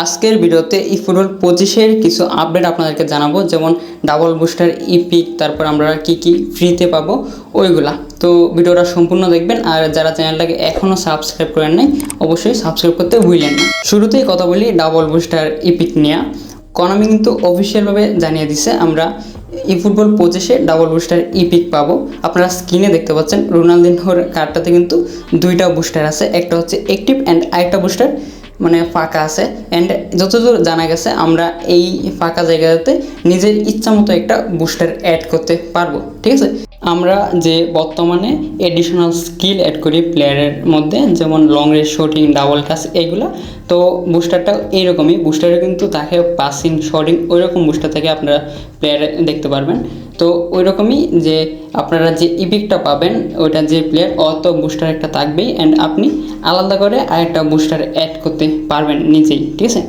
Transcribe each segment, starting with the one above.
আজকের ভিডিওতে ই ফুটবল পঁচিশের কিছু আপডেট আপনাদেরকে জানাব, যেমন ডাবল বুস্টার ইপিক তারপর আমরা কি কি ফ্রিতে পাবো, ওইগুলা। তো ভিডিওটা সম্পূর্ণ দেখবেন, আর যারা চ্যানেলটাকে এখনও সাবস্ক্রাইব করেন নাই, অবশ্যই সাবস্ক্রাইব করতে ভুলেন না। শুরুতেই কথা বলি ডাবল বুস্টার ইপিক নিয়ে। কনামি কিন্তু অফিসিয়ালভাবে জানিয়ে দিছে, আমরা ই ফুটবল পঁচিশে ডাবল বুস্টার ইপিক পাবো। আপনারা স্ক্রিনে দেখতে পাচ্ছেন রোনালদিনহোর কার্ডটাতে কিন্তু দুইটা বুস্টার আছে, একটা হচ্ছে অ্যাক্টিভ অ্যান্ড আরেকটা বুস্টার মানে ফাঁকা আছে। অ্যান্ড যতদূর জানা গেছে, আমরা এই ফাঁকা জায়গাতে নিজের ইচ্ছা মতো একটা বুস্টার অ্যাড করতে পারব। ঠিক আছে? আমরা যে বর্তমানে এডিশনাল স্কিল অ্যাড করি প্লেয়ারের মধ্যে, যেমন long range shooting double touch এইগুলো তো বুস্টারটা এইরকমই। বুস্টারে কিন্তু তাকে পাসিং শটিং ওই রকম বুস্টার থেকে আপনারা প্লেয়ার দেখতে পারবেন। তো ওই রকমই যে আপনারা যে ইপিকটা পাবেন, ওইটা যে প্লেয়ার অত বুস্টার একটা থাকবেই। অ্যান্ড আপনি আলাদা করে আরেকটা বুস্টার অ্যাড করতে পারবেন নিজেই, ঠিক আছে?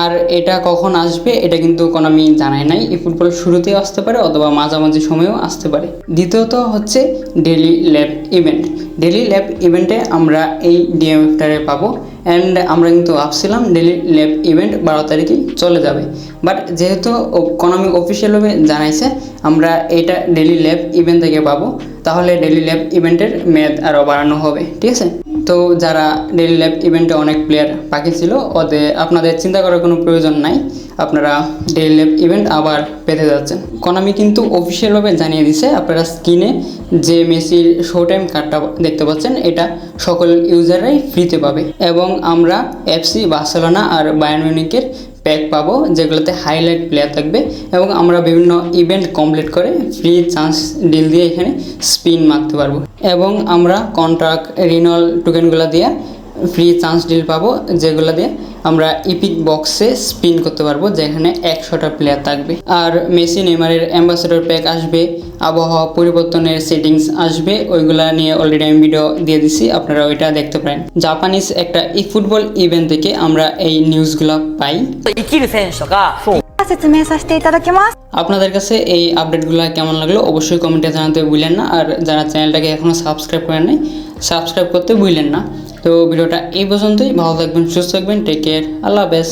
আর এটা কখন আসবে, এটা কিন্তু কোনো আমি জানাই নাই। এই ফুটবল শুরুতেই আসতে পারে অথবা মাঝামাঝি সময়েও আসতে পারে। দ্বিতীয়ত হচ্ছে daily lab event daily lab ইভেন্টে আমরা এই ডিএমএফটারে পাবো। অ্যান্ড আমরা কিন্তু ভাবছিলাম ডেলি ল্যাব ইভেন্ট বারো তারিখে চলে যাবে। বাট যেহেতু কনমি অফিসিয়ালভাবে জানাইছে, আমরা এটা ডেলি ল্যাব ইভেন্ট থেকে পাবো। তাহলে ডেলি ল্যাব ইভেন্টের মেয়াদ আরও বাড়ানো হবে, ঠিক আছে? তো যারা ডেলি ল্যাব ইভেন্টে অনেক প্লেয়ার বাকি ছিল, ওদের, আপনাদের চিন্তা করার কোনো প্রয়োজন নাই। আপনারা ডেলি ল্যাব ইভেন্ট আবার পেতে যাচ্ছেন। কনামি কিন্তু অফিসিয়ালভাবে জানিয়ে দিছে, আপনারা স্ক্রিনে যে মেসির শো টাইম কার্ডটা দেখতে পাচ্ছেন, এটা সকল ইউজাররাই ফ্রিতে পাবে। এবং আমরা এফসি বার্সেলোনা আর বায়ার্ন মিউনিকের প্যাক পাবো, যেগুলোতে হাইলাইট প্লেয়ার থাকবে এবং আমরা বিভিন্ন ইভেন্ট কমপ্লিট করে ফ্রি চান্স ডিল দিয়ে এখানে স্পিন মারতে পারব। এবং আমরা কন্ট্রাক্ট রিনল টোকেনগুলো দিয়ে ফ্রি চান্স ডিল পাবো, যেগুলো দিয়ে আমরা ইপিক বক্সে স্পিন করতে পারবো যেখানে একশোটা প্লেয়ার থাকবে আর মেসি নেইমারের অ্যাম্বাসেডর প্যাক আসবে আবহাওয়া পরিবর্তনের সেটিংস আসবে ওইগুলা নিয়ে অলরেডি আমি ভিডিও দিয়ে দিছি আপনারা ওইটা দেখতে পারেন জাপানিজ একটা ই ফুটবল ইভেন্ট থেকে আমরা এই নিউজগুলো পাই 生きる選手とか説明させていただきます আপনাদের কাছে এই আপডেটগুলো কেমন লাগলো অবশ্যই কমেন্টে জানাতে ভুলেন না আর যারা চ্যানেলটাকে এখনও সাবস্ক্রাইব করেন নাই সাবস্ক্রাইব করতে ভুলেন না তো ভিডিওটা এই পর্যন্তই। ভালো থাকবেন সুস্থ থাকবেন টেক কেয়ার আল্লাহ হাফেজ।